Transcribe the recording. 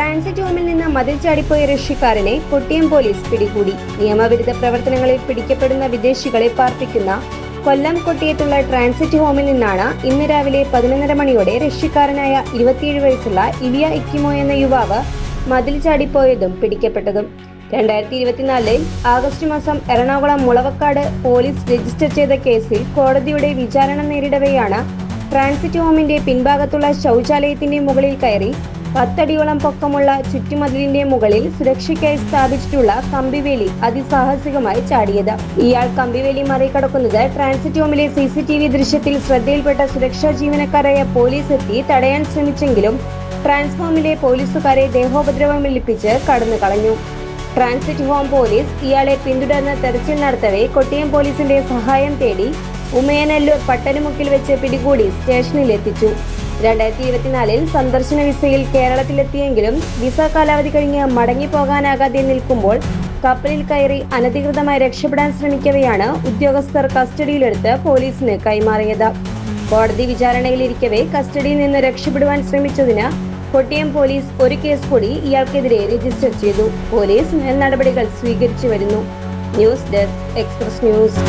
Transit ഹോമിൽ നിന്ന് മതിൽ ചാടിപ്പോയ റഷ്യക്കാരനെ കൊട്ടിയം പോലീസ് പിടികൂടി. നിയമവിരുദ്ധ പ്രവർത്തനങ്ങളിൽ പിടിക്കപ്പെടുന്ന വിദേശികളെ പാർപ്പിക്കുന്ന കൊല്ലം കൊട്ടിയത്തുള്ള ട്രാൻസിറ്റ് ഹോമിൽ നിന്നാണ് ഇന്ന് രാവിലെ പതിനൊന്നര മണിയോടെ റഷ്യക്കാരനായ ഇരുപത്തിയേഴ് വയസ്സുള്ള ഇലിയ ഇക്കിമോ എന്ന യുവാവ് മതിൽ ചാടിപ്പോയതും പിടിക്കപ്പെട്ടതും. രണ്ടായിരത്തി ഇരുപത്തിനാലിൽ ആഗസ്റ്റ് മാസം എറണാകുളം മുളവക്കാട് പോലീസ് രജിസ്റ്റർ ചെയ്ത കേസിൽ കോടതിയുടെ വിചാരണ നേരിടവെയാണ് ട്രാൻസിറ്റ് ഹോമിന്റെ പിൻഭാഗത്തുള്ള ശൗചാലയത്തിന്റെ മുകളിൽ കയറി പത്തടിയോളം പൊക്കമുള്ള ചുറ്റുമതിലിന്റെ മുകളിൽ സുരക്ഷയ്ക്കായി സ്ഥാപിച്ചിട്ടുള്ള കമ്പിവേലി അതിസാഹസികമായി ചാടിയത്. ഇയാൾ കമ്പിവേലി മറികടക്കുന്നത് ട്രാൻസിറ്റ് ഹോമിലെ സി സി ടി വി ദൃശ്യത്തിൽ ശ്രദ്ധയിൽപ്പെട്ട സുരക്ഷാ ജീവനക്കാരായ പോലീസ് എത്തി തടയാൻ ശ്രമിച്ചെങ്കിലും ട്രാൻസ്ഫോമിലെ പോലീസുകാരെ ദേഹോപദ്രവം ലിപ്പിച്ച് കടന്നു കളഞ്ഞു. ട്രാൻസിറ്റ് ഹോം പോലീസ് ഇയാളെ പിന്തുടർന്ന് തെരച്ചിൽ നടത്തവേ കൊട്ടിയം പോലീസിന്റെ സഹായം തേടി ഉമയനല്ലൂർ പട്ടണമുക്കിൽ വെച്ച് പിടികൂടി സ്റ്റേഷനിൽ എത്തിച്ചു രണ്ടായിരത്തി ഇരുപത്തിനാലിൽ സന്ദർശന വിസയിൽ കേരളത്തിലെത്തിയെങ്കിലും വിസ കാലാവധി കഴിഞ്ഞ് മടങ്ങിപ്പോകാനാകാതെ നിൽക്കുമ്പോൾ കപ്പലിൽ കയറി അനധികൃതമായി രക്ഷപ്പെടാൻ ശ്രമിക്കവെയാണ് ഉദ്യോഗസ്ഥർ കസ്റ്റഡിയിലെടുത്ത് പോലീസിന് കൈമാറിയത്. കോടതി വിചാരണയിലിരിക്കവെ കസ്റ്റഡിയിൽ നിന്ന് രക്ഷപ്പെടുവാൻ ശ്രമിച്ചതിന് കൊട്ടിയം പോലീസ് ഒരു കേസ് കൂടി ഇയാൾക്കെതിരെ രജിസ്റ്റർ ചെയ്തു. പോലീസ് മേൽ നടപടികൾ സ്വീകരിച്ചു വരുന്നു. News desk express news.